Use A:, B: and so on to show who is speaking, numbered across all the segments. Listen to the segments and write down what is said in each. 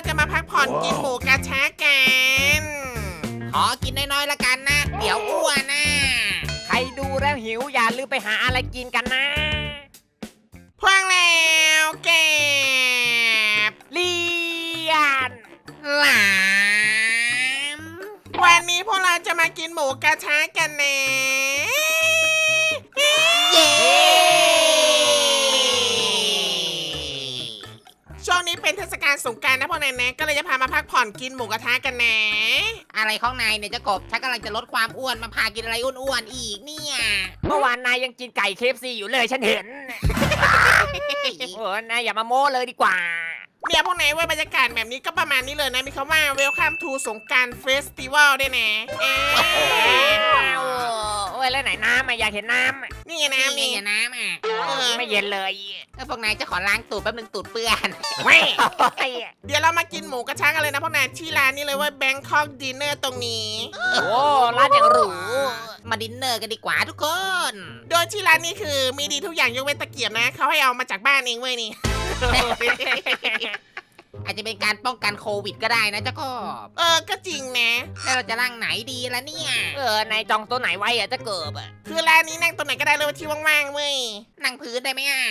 A: เราจะมาพักผ่อนกินหมูกระทะกัน
B: ขอกินน้อยๆละกันนะ เดี๋ยวอ้วนนะ
C: ใครดูแล้วหิวอย่าลืมไปหาอะไรกินกันนะ
A: พวกแล้วเก็บ
C: เลียน
B: หลาม
A: วันนี้พวกเราจะมากินหมูกระทะกันนะ
B: เย้
A: เป็นเทศกาลสงกรารนะพวกนายนะ ก็เลยจะพามาพักผ่อนกินหมูกระทะกันนะ
B: อะไรของนายเนี่ยเจะกบฉันกำลังจะลดความอ้วนมาพากินอะไรอ้วนๆอีกเนี่ย
C: เมื่อวานนายยังกินไก่เคฟซีอยู่เลยฉันเห็นเออนายอย่ามาโม้เลยดีกว่า
A: เนี่ยพวกนายเว่าบรรยากาศแบบนี้ก็ประมาณนี้เลยนะ มีคำว่า Welcome to สงกรารเฟสติวัลด้วยนะเอ๊ะ
C: โอ้ยแล้วไหนน้ำอะอยากเห็นน้ำอะ
A: นี่ไง
B: นี่
A: น้ำ
B: ไง
A: นี่
B: อย่าน้ำอะ
A: เออ
C: ไม่เย็นเลย
B: เออพวกนายจะขอล้างตูดแป๊บนึงตูดเปื้อน
C: โอ้ย
A: เดี๋ยวเรามากินหมูกระทะกันเลยนะพวกนายที่ร้านนี้เลยว่า Bangkok Dinner ตรงนี้
C: โอ้ร้านอย่างหรู
B: มาดินเนอร์กันดีกว่าทุกคน
A: โดยที่ร้านนี้คือมีดีทุกอย่างยกเว้นตะเกียบนะเขาให้เอามาจากบ้านเองเว้ยนี่
B: อาจจะเป็นการป้องกันโควิดก็ได้นะเจ้ากบ
A: เออ ก็จริงนะ
B: แล้วเราจะร่างไหนดีล่ะเนี่ย
C: เออนายจองตัวไหนไว้อะจะเกิบอะ
A: คือร้านนี้นั่งตรงไหนก็ได้เลยที่ว่างๆเว้ย
B: นั่งพื้นได้ไหมอะ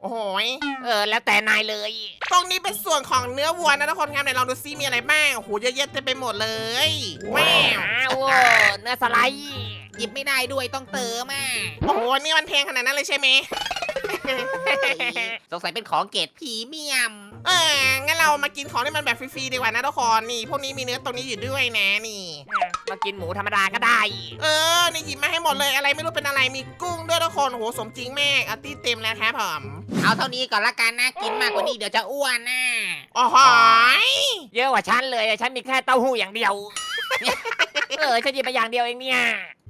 A: โอ้โหย
C: เออ แล้วแต่นายเลย
A: ตรงนี้เป็นส่วนของเนื้อวัวนะทุกคนครับไหนลองดูซิมีอะไรบ้างโอ้โหเยอะแยะเต็มไปหมดเลยว้าว
C: อ้าวเนื้อสไลด์
B: หยิบไม่ได้ด้วยต้องเติมอะ
A: โอ้โหนี่มันแพงขนาดนั้นเลยใช่ไหม
B: สงสัยเป็นของเกรดพรีเมียม
A: เอองั้นเรามากินของที่มันแบบฟรีๆดีกว่านะทุกคนนี่ พวกนี้มีเนื้อตรงนี้อยู่ด้วยนะนี่
C: มากินหมูธรรมดาก็ได้
A: เออ นี่หยิบมาให้หมดเลยอะไรไม่รู้เป็นอะไรมีกุ้งด้วยทุกคนโอ้โหสมจริงมากอาร์ตี้เต็มแล้วครับผม
B: เอาเท่านี้ก่อนละกันนะ กินมากกว่านี้เดี๋ยวจะอ้วนนะ
A: โอ้โหย
C: เยอะกว่าฉันเลยอะฉันมีแค่เต้าหู้อย่างเดียว เออฉันหยิบมาอย่างเดียวเองเนี่ย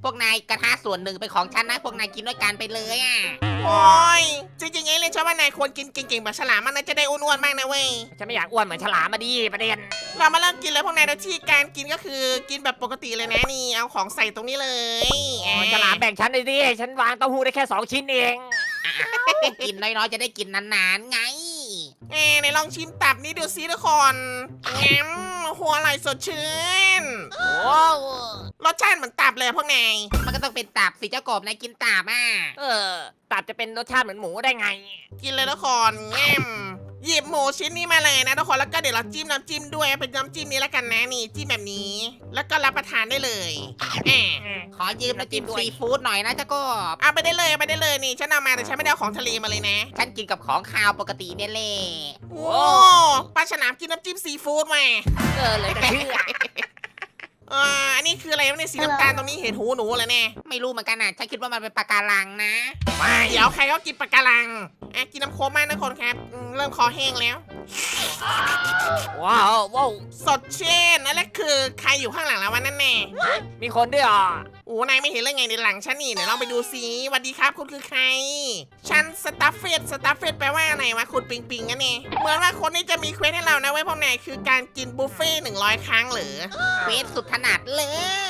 B: พวกนายกระทะส่วนหนึ่งเป็นของฉันนะ พวกนายกินด้วยกันไปเลยอะ
A: โอ้ย จริงๆไอ้เล่นชอบว่านายควรกินเก่งๆแบบฉลามมันน่าจะได้อ้วนๆบ้างนะเว้ย
C: ฉันไม่อยากอ้วนเหมือนฉลามมาดีประเด็น
A: เรามาเริ่มกินเลยพวกนายโดยที่การกินก็คือกินแบบปกติเลยนะนี่ เอาของใส่ตรงนี้เลย
C: อ๋อฉลามแบ่งฉันเลยดิ ฉันวางเต้าหู้ได้แค่สองชิ้นเอง
B: กินน้อยๆจะได้กินนานๆไง
A: เอ้ไหนลองชิมตับนี้ดูซิทุกคนงั้มหัวอร่อยสดชื่น
C: โอ้
A: รสชาติเหมือนตับเลยพวกนาย
B: มันก็ต้องเป็นตับสิเจ้ากบนายกินตับอะ
C: เออ ตับจะเป็นรสชาติเหมือนหมูได้ไง
A: กินเลยทุกคนแง้ม หยิบหมูชิ้นนี้มาเลยนะทุกคนแล้วก็เดี๋ยวเราจิ้มน้ำจิ้มด้วยเป็นน้ำจิ้มนี้แล้วกันนะนี่จิ้มแบบนี้ แล้วก็รับประทานได้เลยแอบ
B: ขอยืมน้ำจิ้มซีฟู้ดหน่อยนะเจ้ากบ
A: เอาไปได้เลยเอาไปได้เลยนี่ฉันเอามาแต่ฉันไม่ได้เอาของทะเลมาเลยนะ
B: ฉันกินกับของคาวปกติเนี่ยแหละ
A: โอ้ปลาฉลามกินน้ำจิ้มซีฟู้ดมา
C: เออเลยจะเชื่อ
A: เอออันนี้คืออะไรวะเนี่ยสีน้ำตาลตรงนี้เห็นหูหนูเลยแน่
B: ไม่รู้เหมือนกันอะฉันคิดว่ามันเป็นปลาการังนะ
C: ไม่
A: เดี๋ยวใครก็กินปลาการังอะกินน้ำโค้กมากนะคนครับอืมเริ่มคอแห้งแล้ว
C: ว้าวว้าวส
A: สดชื่นนั่นแหละคือใครอยู่ข้างหลังแล้ววะนั่นแน่
C: มีคนด้วยเหรอ
A: โอ้นายไม่เห็นเรื่องไงในหลังฉันนี่เดี๋ยวลองไปดูสิสวัสดีครับคุณคือใคร ฉันสตาฟเฟดสตาฟเฟดแปลว่าอะไรวะคุณปิงปิงกันนี่เหมือนว่าคนนี้จะมีเควสให้เรานะไว้ยพวกนายคือการกินบุฟเฟ่หนึ่งร้อยครั้งเหรือ
B: เฟสสุดถนัดเล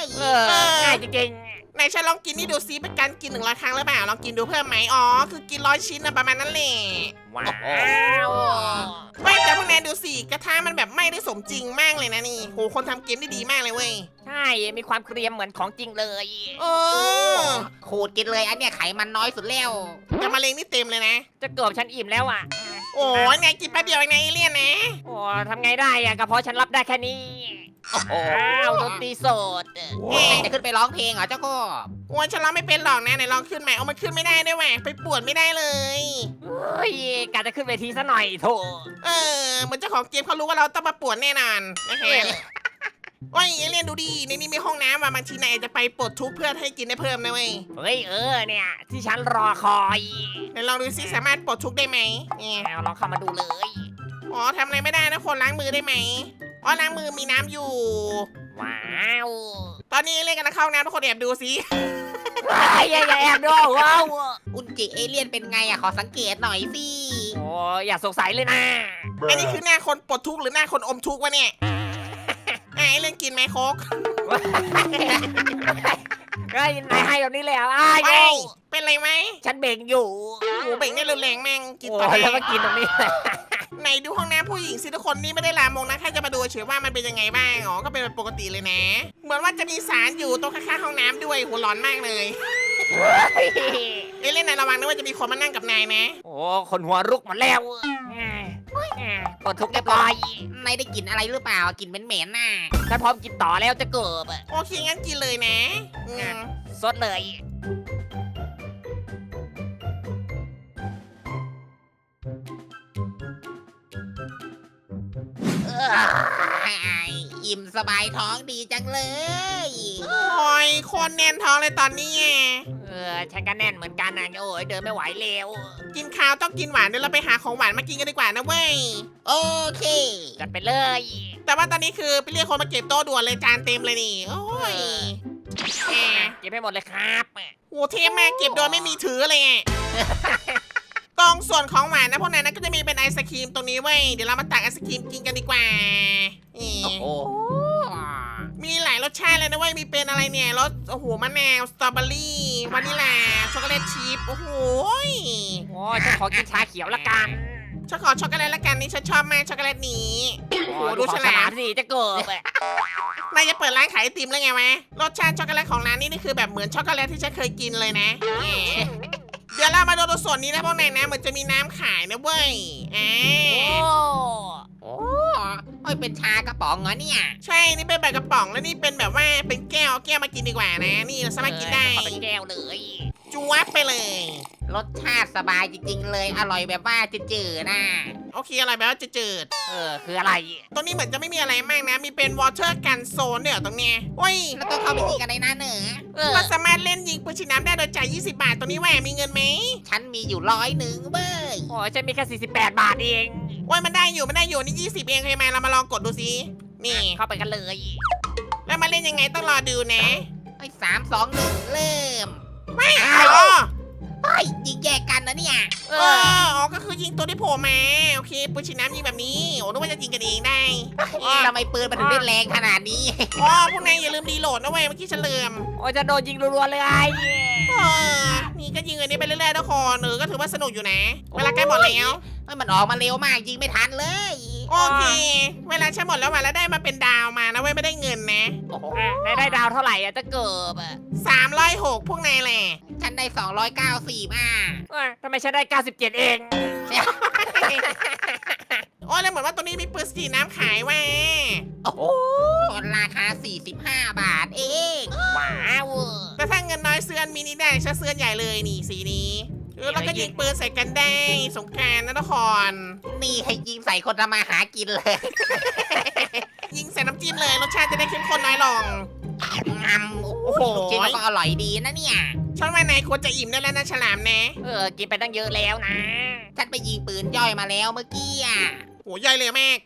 B: ย
C: เออง่ายจริง
A: นายฉันลองกินนี่ดูซิเป็นการกินหนึ่งร้อยครั้งหรือเปล่าลองกินดูเพิ่มไหมอ๋อคือกินร้อยชิ้นนะประมาณนั้นแหละ
C: ๆ ว้าว
A: ไม่แต่พวกนายดูสิกระทะมันแบบไหม่ได้สมจริงมากเลยนะนี่โหคนทำเกมได้ดีมากเลยเว้ย
C: ใช่ มีความเกรียมเหมือนของจริงเลย
A: เออ
B: ขูดกินเลยอันเนี้ยไขมันน้อยสุดแล้ว
A: แต่มะเร็งนี่เต็มเลยนะ
C: จะเกือบฉันอิ่มแล้วอะ
A: โอ้ยนายกินแป๊บเดียวเองนะเอเลี่ยนนะ
C: โอ้ทำไงได้อะกระเพาะฉันรับได้แค่นี้
B: โอ้โห
C: อ้าวดนตรีสด
A: เอ๊ะ
B: จะขึ้นไปร้องเพลงเหรอเจ้าก บ
A: โอ้ยฉันร้องไม่เป็นหรอกนะไหนลองขึ้นมาเอามันขึ้นไม่ได้ด้วยแหวะไปปวดไม่ได้เลย
C: เฮ้ยกะจะขึ้นเวทีซะหน่อยโถ
A: เออเหมือนเจ้าของเกมเขารู้ว่าเราต้องมาปวดแน่นอนนะฮะโอ้ยเอเลี่ยนดูดิในนี้มีห้องน้ำว่ะบางทีนายอาจจะไปปลดทุกข์เพื่อให้กินได้เพิ่มนะเว้ย
C: เฮ้ยเออเนี่ย ที่ฉันรอคอย
A: ไหนลองดูซิสามารถปลดทุกข์ได้ไหมเนี่ย
C: เอาลองเข้ามาดูเลย
A: อ๋อทำอะไรไม่ได้นะคนล้างมือได้ไหมอ๋อล้างมือมีน้ำอยู่
C: ว้าว
A: ตอนนี้เล่นกันนะเข้าห้องน้ำทุกคนแอบดูสิ
C: เฮ้ยอย่าอย่าแอบดูว้าว
B: อุนจิเอเลี่ยนเป็นไงอะขอสังเกตหน่อยสิ
C: โอ้อย่าสงสัยเลยนะ
A: อันนี้คือหน้าคนปลดทุกข์หรือหน้าคนอมทุกข์วะเนี่ยไอ้เรื่องกินไหมโคก
C: เฮ้ยนายให้แบบนี้เลยเหรออ้าว
A: ไอ้เป็นไรไหม
C: ฉันเบ่งอยู่
A: โอ้โหเบ่งได้รุนแรงแม่งกิน
C: โอ้
A: ตอน
C: ย
A: ไห
C: แล้ว
A: น
C: มากินตรงนี้เลย
A: ไหนดูห้องน้ำผู้หญิงสิทุกคนนี่ไม่ได้ลามงนะแค่จะมาดูเฉยว่ามันเป็นยังไงบ้างอ๋อก็เป็นปกติเลยนะ เหมือนว่าจะมีสารอยู่ตรงข้างๆห้องน้ำด้วยหัวร้อนมากเลยเอยเล่นนายระวังนะว่าจะมีคนมานั่งกับนายนะ
C: โอ้คนหัวรุกหมดแล้วปลดทุกข์เรียบร้อย
B: นายได้กลิ่นอะไรหรือเปล่ากลิ่นเหม็นๆน่ะ
C: ฉันพร้อมกินต่อแล้วจะเกิบอะ
A: โอเคงั้นกินเลยนะอืม
C: สดเลย
B: อิ่มสบายท้องดีจังเลย
A: โอ้ยโคนแน่นท้องเลยตอนนี้อะ
C: เออ ฉันก็แน่นเหมือนกันนะโอ้ยเดินไม่ไหวแล้ว
A: กินข้าวต้องกินหวานเดี๋ยวเราไปหาของหวานมากินกันดีกว่านะเว้ย
B: โอเค
C: จัดไปเลย
A: แต่ว่าตอนนี้คือไปเรียกคนมาเก็บโต๊ะด่วนเลยจานเต็มเลยนี่ โอ้ยแหม
C: เก็บให้หมดเลยครับ
A: โหเทพมากเก็บโดยไม่มีถือเลยอะ กล่องส่วนของหวานนะพวกนั้นนะก็จะมีเป็นไอศครีมตรงนี้เว้ยเดี๋ยวเรามาตักไอศครีมกินกันดีกว่านี่
B: โอ้
A: มีหลายรสชาติเลยนะเว้ยมีเป็นอะไรเนี่ยรสโอ้โหมะนาวสตรอเบอรี่วานิลาช็อกโกแลตชีสโอ้โหย
C: โอ้ยฉันขอกินชาเขียวละกัน
A: ฉันขอช็อกโกแลตละกันนี่ฉันชอบมากช็อกโกแลตนี้โอ้โห
C: โอ้ย
A: ดู
C: ดู
A: ฉ
C: ฉ
A: ลา
C: ลามมสิจะเกิบอะ
A: นายจะเปิดร้านขายไอติมแล้วไงวะรสชาติช็อกโกแลตของร้านนี้นี่คือแบบเหมือนช็อกโกแลตที่ฉันเคยกินเลยนะแหม เดี๋ยวเรามาดูตัวส่วนนี้นะพวกนายนะเหมือนจะมีน้ำขายนะเว้ยอ่า
C: โอ้
B: โอ้โอ้ยเป็นชากระป๋องเหรอเนี่ย
A: ใช่นี่เป็นแบบกระป๋องแล้วนี่เป็นแบบว่าเป็นแก้วเอาแก้วมากินดีกว่านะ นี่เราสามารถกินได้
C: ขอเป็นแก้วเลย
A: จวบไปเลย
B: รสชาติสบายจริง ๆ เลย อร่อยแบบว่าจืดๆนะ
A: โอเคอะไรแบบว่าจะจืด
C: เออ คืออะไร
A: ตรงนี้เหมือนจะไม่มีอะไรมากนะ มีเป็นวอเตอร์กันโซนเนี่ยเหรอตรงเนี้ยโอ้ย
B: แล้วก็เข้าไปยิงกันในนั้นเหนอ
C: เออ
A: ก็สามารถเล่นยิงปืนฉีดน้ำได้โดยจ่าย20 บาท ตรงนี้แหวมีเงินไหม
B: ฉันมีอยู่ร้อยหนึ่งเบ้ย
C: โอ้ยฉันมีแค่48 บาทเอง
A: โอ้ยมันได้อยู่มันได้อยู่นี่20 เองเคยไหมเรามาลองกดดูสินี่
C: เข้าไปกันเลย
A: แล้วมาเล่นยังไงต้องรอดูนะ
B: ไอ้สามสองหนึ่งเริ่ม
A: ไม่
B: อ้า
A: อ๋
B: ว
A: อ
B: เฮ้ยยิงแยกกันนะเนี่ย
C: เอ
A: เอ
C: อ
A: ออ๋อก็คือยิงตัวที่โผล่มา โอเคปืนฉีดน้ำยิงแบบนี้ โอ้นึกว่าจะยิงกันเองได้
B: ทำไมปืนมันถึงได้แรงขนาดนี้
A: อ๋อพวกนายอย่าลืมรีโหลดนะเว้ยเมื่อกี้ฉันลืม
C: โอ้ยจะโดนยิงรัวๆเลย
A: เออนี่ก็ยิงอันนี้ไปเรื่อยๆทุกคนเออก็ถือว่าสนุกอยู่นะ เวลาใกล้หมดแล้ว
B: เฮ้ยมันออกมาเร็วมากยิงไม่ทันเลย
A: โอเค เวลาใช้หมดแล้วว่ะแล้วได้มาเป็นดาวมานะเว้ยไม่ได้เงินนะ
B: โอ้โห
C: อะได้ได้ดาวเท่าไหร่อะจะเกิบอะ
A: 306พวกนายแหละ
B: ฉันได้สองร้อยเก้าสี่มา
C: เอ้ยทำไมฉันได้ 97 เอง
A: โอ้ยแล้วเหมือนว่าตัวนี้มีปืนสีน้ำขายว่ะ
B: โอ้โหราคา45บาทเอง
C: ว้าว
A: แต่ถ้าเงินน้อยเสื้อนมินิได้ฉันเสื้อนใหญ่เลยนี่สีนี้ เออแล้วก็ยิงปืนใส่กันได้สงกรารนะทุกคน
B: นี่ให้ยิงใส่คนทำมาหากินเลย
A: ยิงใส่น้ำจิ้มเลยรสชาติจะได้เข้มข้นน้อยลง
B: งำโอ้
A: โอ้โห
B: โหลูกชิ้นมันก็อร่อยดีนะเนี่ย
A: ฉันว่านายควรจะอิ่มได้แล้วนะฉลามนะ
C: เออ กินไปตั้งเยอะแล้วนะ
B: ฉันไปยิงปืนย่อยมาแล้วเมื่อกี้อะ
A: โหย่อยเลยมาก